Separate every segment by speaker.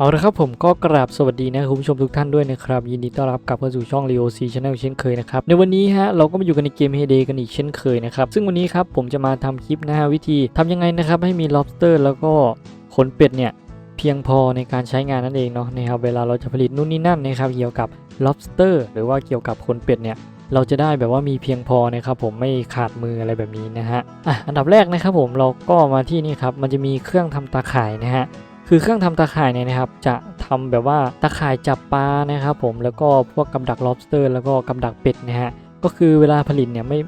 Speaker 1: เอาละครับผมก็กราบสวัสดีนะคุณผู้ชมทุกท่านด้วยนะครับ ยินดีต้อนรับกลับเข้าสู่ช่อง Leo C Channel เช่นเคยนะครับในวันนี้ฮะเราก็มาอยู่กันในเกม Heyday กันอีกเช่นเคยนะครับ ซึ่งวันนี้ครับผมจะมาทำคลิปนะฮะวิธีทำยังไงนะครับ ให้มี lobster แล้วก็ขนเป็ดเนี่ย เพียงพอในการใช้งานนั่นเองเนาะนะครับเวลาเราจะผลิตนู่นนี่นั่นนะครับเกี่ยวกับ lobster หรือว่าเกี่ยวกับขนเป็ดเนี่ยเราจะได้แบบว่ามีเพียงพอนะครับผมไม่ขาดมืออะไรแบบนี้นะฮะอะอันดับแรกนะครับผมเราก็มาที่นี่ครับมันจะมีเครื่องทำตาข่ายนะฮะ คือเครื่องทำตาข่ายเนี่ยนะครับ จะทำแบบว่าตาข่ายจับปลานะครับผมแล้วก็พวกกับดัก lobster แล้วก็กับดักเป็ดนะฮะก็คือเวลาผลิตเนี่ยไม่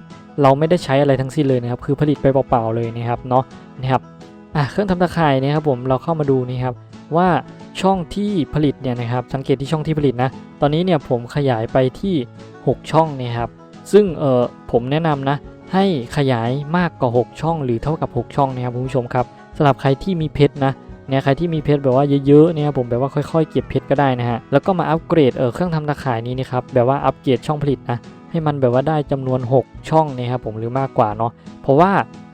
Speaker 1: เราไม่ได้ใช้อะไรทั้งสิ้นเลยนะครับ คือผลิตไปเปล่าๆเลยนะครับเนาะนะครับอะเครื่องทำตาข่ายเนะครับผมเราเข้ามาดูนี่ครับว่าช่องที่ผลิตเนี่ยนะครับสังเกตที่ช่องที่ผลิตนะตอนนี้เนี่ยผมขยายไปที่ 6 ช่องนี่ยครับซึ่งเออผมแนะนำนะให้ขยายมากกว่า 6 ช่อง หรือเท่ากับ 6 ช่องนะครับคุณผู้ชมครับสำหรับใครที่มีเพชรนะ เนี่ยใครที่มีเพชรแบบว่าเยอะๆเนี่ยผมแบบว่าค่อยๆ เก็บเพชรก็ได้นะฮะแล้วก็มาอัปเกรดเออเครื่องทำตะข่ายนี้นะครับแบบว่าอัปเกรดช่องผลิตนะให้มันแบบว่าได้จำนวน 6 ช่องนะครับผมหรือมากกว่าเนาะเพราะว่า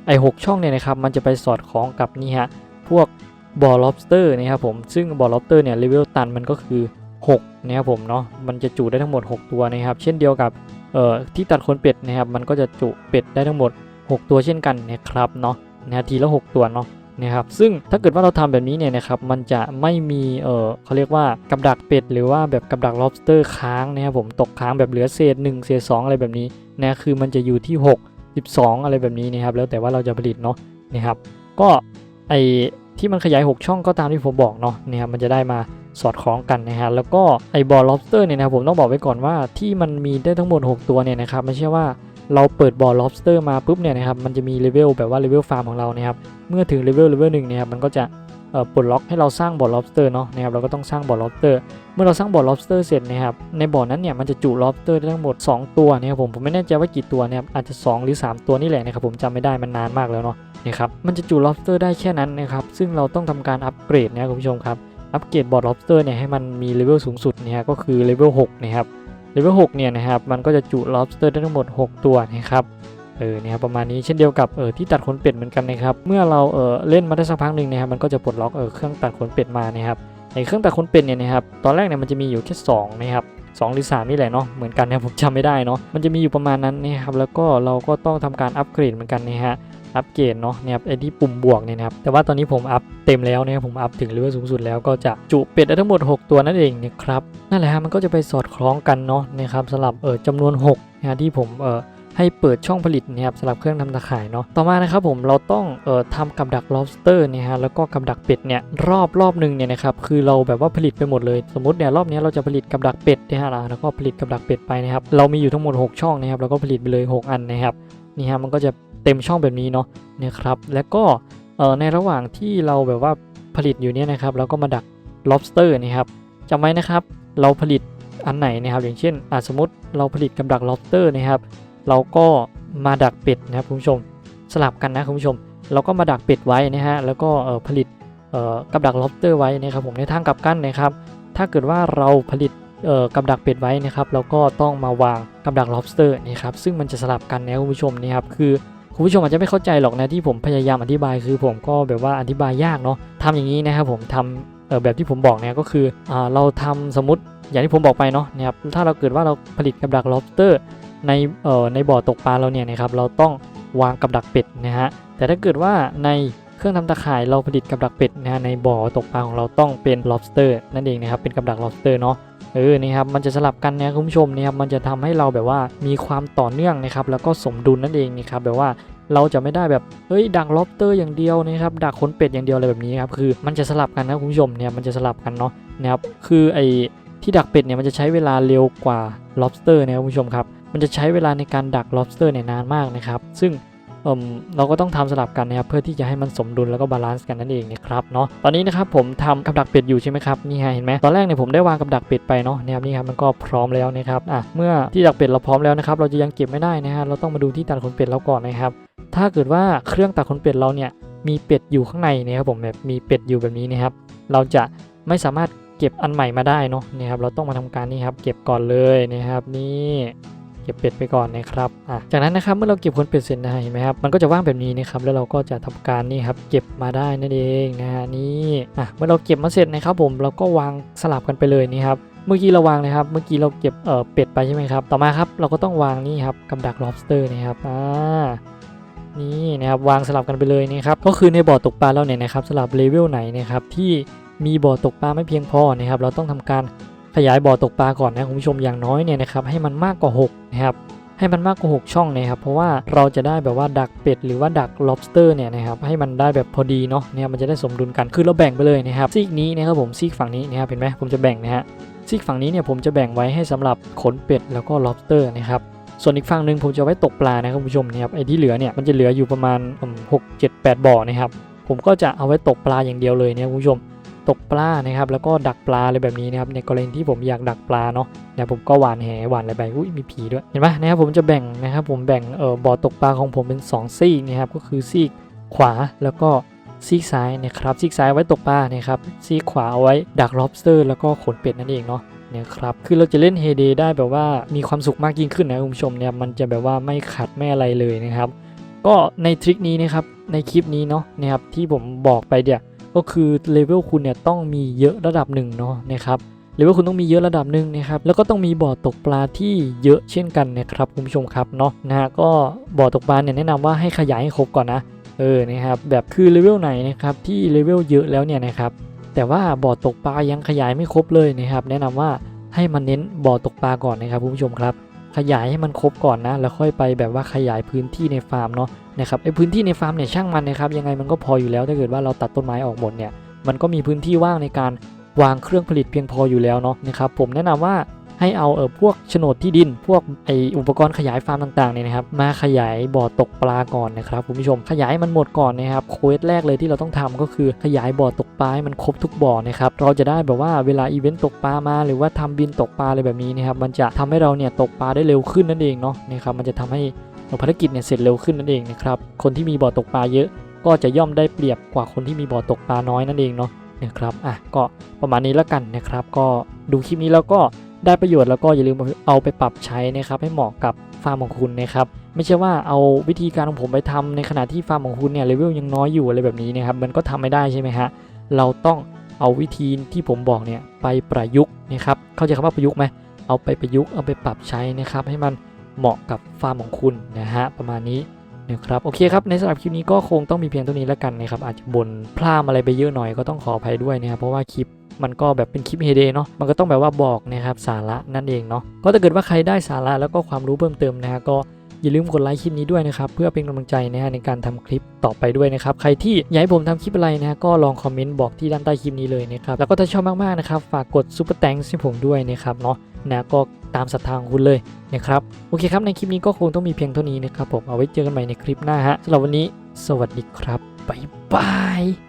Speaker 1: ไอ้หช่องเนี่ยนะครับมันจะไปสอดคล้องกับนี่ฮะพวกบ่อ lobster นะครับผมซึ่งบ่อ lobster เนี่ยเลเวลตันมันก็คือ6นะครับผมเนาะมันจะจุได้ทั้งหมด 6 ตัวนะครับ เช่นเดียวกับเอ่อที่ตัดขนเป็ดนะครับมันก็จะจุเป็ดได้ทั้งหมด 6 ตัวเช่นกันนะครับเนาะนะฮะทีละ 6 ตัวเนาะ นะครับซึ่งถ้าเกิดว่าเราทำแบบนี้เนี่ยนะครับมันจะไม่มีเออเขาเรียกว่ากับดักเป็ด หรือว่าแบบกับดัก lobster ค้างนะครับผมตกค้างแบบเหลือเศษ 1 เศษ 2 อะไรแบบนี้นะคือมันจะอยู่ที่ 6 12 อะไรแบบนี้นะครับแล้วแต่ว่าเราจะผลิตเนาะนะครับก็ไอที่มันขยาย 6 ช่องก็ตามที่ผมบอกเนาะนะครับมันจะได้มาสอดคล้องกันนะฮะแล้วก็ไอบอล lobster เนี่ยนะครับผมต้องบอกไว้ก่อนว่าที่มันมีได้ทั้งหมด 6 ตัวเนี่ยนะครับไม่ใช่ว่า เราเปิดบ่อ lobster มาปุ๊บเนี่ยนะครับมันจะมีเลเวลแบบว่าเลเวลฟาร์มของเรานะครับเมื่อถึงเลเวลเลเวลหนึ่งเนี่ยครับมันก็จะปลดล็อกให้เราสร้างบ่อ lobster เนาะนะครับเราก็ต้องสร้างบ่อ lobster เมื่อเราสร้างบ่อ lobster เสร็จนะครับในบ่อนั้นเนี่ยมันจะจุ lobster ได้ทั้งหมด 2 ตัวนะครับผมผมไม่แน่ใจว่ากี่ตัวนะครับอาจจะ 2 หรือ 3 ตัวนี่แหละนะครับผมจำไม่ได้มันนานมากแล้วเนาะนะครับมันจะจุ lobster ได้แค่นั้นนะครับซึ่งเราต้องทำการอัปเกรดนะครับคุณผู้ชมครับอัปเกรดบ่อ lobster เนี่ยให้มันมีเลเวลสูงสุดเนี่ยก็คือเลเวล6นะครับ เลเวล6เนี่ยนะครับมันก็จะจุ lobster ได้ทั้งหมด 6 ตัวนะครับเออเนี่ยครับประมาณนี้เช่นเดียวกับเออที่ตัดขนเป็ดเหมือนกันนะครับเมื่อเราเออเล่นมาได้สักพักหนึ่งนะครับมันก็จะปลดล็อกเออเครื่องตัดขนเป็ดมานะครับไอเครื่องตัดขนเป็ดเนี่ยนะครับตอนแรกเนี่ยมันจะมีอยู่แค่2นะครับสองหรือ3นี่แหละเนาะเหมือนกันนะผมจำไม่ได้เนาะมันจะมีอยู่ประมาณนั้นนะครับแล้วก็เราก็ต้องทำการอัปเกรดเหมือนกันนะฮะ อัปเกรดเนาะเนี่ยครับไอที่ปุ่มบวกเนี่ยนะครับแต่ว่าตอนนี้ผมอัพเต็มแล้วนะครับผมอัพถึงเลเวลสูงสุดแล้วก็จะจุเป็ดได้ทั้งหมด 6 ตัวนั่นเองนะครับนั่นแหละฮะมันก็จะไปสอดคล้องกันเนาะนะครับสำหรับเออจำนวน6นะฮะที่ผมเออให้เปิดช่องผลิตนะครับสำหรับเครื่องทำตะข่ายเนาะต่อมานะครับผมเราต้องเอ่อทำกับดัก lobster เนี่ยฮะแล้วก็กับดักเป็ดเนี่ยรอบรอบหนึ่งเนี่ยนะครับคือเราแบบว่าผลิตไปหมดเลย สมมติเนี่ยรอบนี้เราจะผลิตกับดักเป็ดเนี่ยฮะแล้วก็ผลิตกับดักเป็ดไปนะครับเรามีอยู่ทั้งหมด 6 ช่องนะครับแล้วก็ผลิตไปเลย 6 อันนะครับนี่ฮะมันก็จะ เต็มช่องแบบนี้เนาะนะครับแล้วก็ในระหว่างที่เราแบบว่าผลิตอยู่เนี่ยนะครับเราก็มาดัก lobster นะครับจำไว้นะครับเราผลิตอันไหนนะครับ อย่างเช่นอะสมมติเราผลิตกับดัก lobster นะครับ เราก็มาดักเป็ดนะครับคุณผู้ชมสลับกันนะคุณผู้ชม เราก็มาดักเป็ดไว้นะฮะแล้วก็ผลิตกับดัก lobster ไว้นะครับผมในทางกลับกันนะครับ ถ้าเกิดว่าเราผลิตกับดักเป็ดไว้นะครับเราก็ต้องมาวางกับดัก lobster นะครับซึ่งมันจะสลับกันนะคุณผู้ชมนะครับคือ คุณผู้ชมอาจจะไม่เข้าใจหรอกนะที่ผมพยายามอธิบายคือผมก็แบบว่าอธิบายยากเนาะทำอย่างนี้นะครับผมทำแบบที่ผมบอกเนี่ยก็คืออเราทำสมมติอย่างที่ผมบอกไปเนาะนะครับถ้าเราเกิดว่าเราผลิตกับดัก lobster ในเอ่อในบ่อตกปลาเราเนี่ยนะครับเราต้องวางกับดักเป็ดนะฮะแต่ถ้าเกิดว่าในเครื่องทำตะข่ายเราผลิตกับดักเป็ดนะฮะในบ่อตกปลาของเราต้องเป็น lobster นั่นเองนะครับเป็นกับดัก lobster เนาะ เออนี่ครับมันจะสลับกันนะคุณผู้ชมนี่ครับมันจะทำให้เราแบบว่ามีความต่อเนื่องนะครับแล้วก็สมดุลนั่นเองนะครับแบบว่าเราจะไม่ได้แบบ เฮ้ย ดัก lobster อย่างเดียวนะครับ ดักขนเป็ดอย่างเดียวอะไรแบบนี้ครับ คือมันจะสลับกันนะคุณผู้ชมเนี่ย มันจะสลับกันเนาะ นะครับ คือไอที่ดักเป็ดเนี่ยมันจะใช้เวลาเร็วกว่า lobster นะครับคุณผู้ชมครับ มันจะใช้เวลาในการดัก lobster เนี่ยนานมากนะครับ ซึ่ง เเราก็ต้องทำสลับกันนะครับเพื่อที่จะให้มันสมดุลแล้วก็บาลานซ์กันนั่นเองนะครับเนาะตอนนี้นะครับผมทำกับดักเป็ดอยู่ใช่ไหมครับนี่ฮะเห็นไหมตอนแรกเนี่ยผมได้วางกับดักเป็ดไปเนาะนะครับนี่ครับมันก็พร้อมแล้วนะครับอะเมื่อที่ดักเป็ดเราพร้อมแล้วนะครับเราจะยังเก็บไม่ได้นะฮะเราต้องมาดูที่ตัดขนเป็ดเราก่อนนะครับถ้าเกิดว่าเครื่องตัดขนเป็ดเราเนี่ยมีเป็ดอยู่ข้างในนะครับผมแบบมีเป็ดอยู่แบบนี้นะครับเราจะไม่สามารถเก็บอันใหม่มาได้เนาะนะครับเราต้องมาทำการนี่ครับเก็บก่อนเลยนะครับนี่ ก็บเป็ดไปก่อนนะครับอะจากนั้นนะครับเมื่อเราเก็บขนเป็ดเสร็จนะเห็นไหมครับมันก็จะว่างแบบนี้นะครับแล้วเราก็จะทำการนี่ครับเก็บมาได้นั่นเองนะฮะนี่อะเมื่อเราเก็บมาเสร็จนะครับผมเราก็วางสลับกันไปเลยนี่ครับเมื่อกี้เราวางนะครับ เมื่อกี้เราเก็บเอ่อเป็ดไปใช่ไหมครับ ต่อมาครับเราก็ต้องวางนี่ครับกับดัก lobster นะครับอ่านี่นะครับวางสลับกันไปเลยนะครับก็คือในบ่อตกปลาเราเนี่ยนะครับสลับเลเวลไหนนะครับที่มีบ่อตกปลาไม่เพียงพอนะครับ เราต้องทำการ ขยายบ่อตกปลาก่อนนะคุณผู้ชมอย่างน้อยเนี่ยนะครับให้มันมากกว่า 6 นะครับ ให้มันมากกว่า 6 ช่องนะครับ เพราะว่าเราจะได้แบบว่าดักเป็ดหรือว่าดัก lobster เนี่ยนะครับให้มันได้แบบพอดีเนาะเนี่ยมันจะได้สมดุลกันคือเราแบ่งไปเลยนะครับซีกนี้นะครับผมซีกฝั่งนี้นะครับเห็นไหมผมจะแบ่งนะฮะซีกฝั่งนี้เนี่ยผมจะแบ่งไว้ให้สำหรับขนเป็ดแล้วก็ lobster นะครับส่วนอีกฝั่งหนึ่งผมจะไว้ตกปลานะครับคุณผู้ชมนะครับไอ้ที่เหลือเนี่ยมันจะเหลืออยู่ประมาณหกเจ็ดแปดบ่อนะครับผมก็จะเอาไว้ตกปลาอย่างเดียวเลยเนะครับคุณผู้ชม ตกปลานะครับ แล้วก็ดักปลาอะไรแบบนี้นะครับในกรณีที่ผมอยากดักปลาเนาะเนี่ยผมก็หวานแหหวานอะไรไปอุ้ยมีผีด้วยเห็นไหมนะครับผมจะแบ่งนะครับผมแบ่งเอ่อบ่อตกปลาของผมเป็น 2 ซีกนะครับก็คือซีกขวาแล้วก็ซีกซ้ายนะครับซีกซ้ายไว้ตกปลานะครับซีกขวาเอาไว้ดัก lobster แล้วก็ขนเป็ดนั่นเองเนาะเนี่ยครับคือเราจะเล่นเฮเดได้แบบว่ามีความสุขมากยิ่งขึ้นนะคุณผู้ชมเนี่ยมันจะแบบว่าไม่ขัดไม่อะไรเลยนะครับ ก็ในทริคนี้นะครับในคลิปนี้เนาะนะครับที่ผมบอกไปเนี่ย ก็คือเลเวลคุณเนี่ยต้องมีเยอะระดับหนึ่งเนาะนะครับเลเวลคุณต้องมีเยอะระดับหนึ่งนะครับแล้วก็ต้องมีบ่อตกปลาที่เยอะเช่นกันนะครับคุณผู้ชมครับเนาะนะฮะก็บ่อตกปลาเนี่ยแนะนำว่าให้ขยายให้ครบก่อนนะเออนะครับแบบคือเลเวลไหนนะครับที่เลเวลเยอะแล้วเนี่ยนะครับแต่ว่าบ่อตกปลายังขยายไม่ครบเลยนะครับแนะนำว่าให้มันเน้นบ่อตกปลาก่อนนะครับคุณผู้ชมครับ ขยายให้มันครบก่อนนะ แล้วค่อยไปแบบว่าขยายพื้นที่ในฟาร์มเนาะนะครับไอพื้นที่ในฟาร์มเนี่ยช่างมันนะครับยังไงมันก็พออยู่แล้วถ้าเกิดว่าเราตัดต้นไม้ออกหมดเนี่ยมันก็มีพื้นที่ว่างในการวางเครื่องผลิตเพียงพออยู่แล้วเนาะนะครับผมแนะนำว่า ให้เอาเออพวกโฉนดที่ดิน พวกไออุปกรณ์ขยายฟาร์มต่างๆเนี่ยนะครับมาขยายบ่อตกปลาก่อนนะครับคุณผู้ชมขยายมันหมดก่อนนะครับโค้ดแรกเลยที่เราต้องทำก็คือขยายบ่อตกปลาให้มันครบทุกบ่อนะครับเราจะได้แบบว่าเวลาอีเวนต์ตกปลามา หรือว่าทำบินตกปลาอะไรแบบนี้นะครับมันจะทำให้เราเนี่ยตกปลาได้เร็วขึ้นนั่นเองเนาะนะครับมันจะทำให้ภารกิจเนี่ยเสร็จเร็วขึ้นนั่นเองนะครับคนที่มีบ่อตกปลาเยอะ ก็จะย่อมได้เปรียบกว่าคนที่มีบ่อตกปลาน้อยนั่นเองเนาะนะครับอะก็ประมาณนี้แล้วกันนะครับ ก็ดูคลิปนี้แล้วก็ ได้ประโยชน์แล้วก็อย่าลืมเอาไปปรับใช้นะครับให้เหมาะกับฟาร์มของคุณนะครับไม่ใช่ว่าเอาวิธีการของผมไปทำในขณะที่ฟาร์มของคุณเนี่ยเลเวลยังน้อยอยู่อะไรแบบนี้นะครับมันก็ทำไม่ได้ใช่ไหมฮะเราต้องเอาวิธีที่ผมบอกเนี่ยไปประยุกต์นะครับเข้าใจคำว่าประยุกต์ไหมเอาไปประยุกต์เอาไปปรับใช้นะครับให้มันเหมาะกับฟาร์มของคุณนะฮะประมาณนี้นะครับโอเคครับในสำหรับคลิปนี้ก็คงต้องมีเพียงเท่านี้แล้วกันนะครับอาจจะบ่นพลาดอะไรไปเยอะหน่อยก็ต้องขออภัยด้วยนะครับเพราะว่าคลิป มันก็แบบเป็นคลิปเฮเดเนาะมันก็ต้องแบบว่าบอกนะครับสาระนั่นเองเนาะก็ถ้าเกิดว่าใครได้สาระแล้วก็ความรู้เพิ่มเติมนะฮะก็อย่าลืมกดไลค์คลิปนี้ด้วยนะครับ เพื่อเป็นกำลังใจนะฮะในการทำคลิปต่อไปด้วยนะครับ ใครที่อยากให้ผมทำคลิปอะไรนะฮะก็ลองคอมเมนต์บอกที่ด้านใต้คลิปนี้เลยนะครับ แล้วก็ถ้าชอบมากๆนะครับฝากกดซุปเปอร์แตงให้ผมด้วยนะครับเนาะนะก็ตามศรัทธาของคุณเลยนะครับ โอเคครับในคลิปนี้ก็คงต้องมีเพียงเท่านี้นะครับผมเอาไว้เจอกันใหม่ในคลิปหน้าฮะสำหรับวันนี้ สวัสดีครับบ๊ายบาย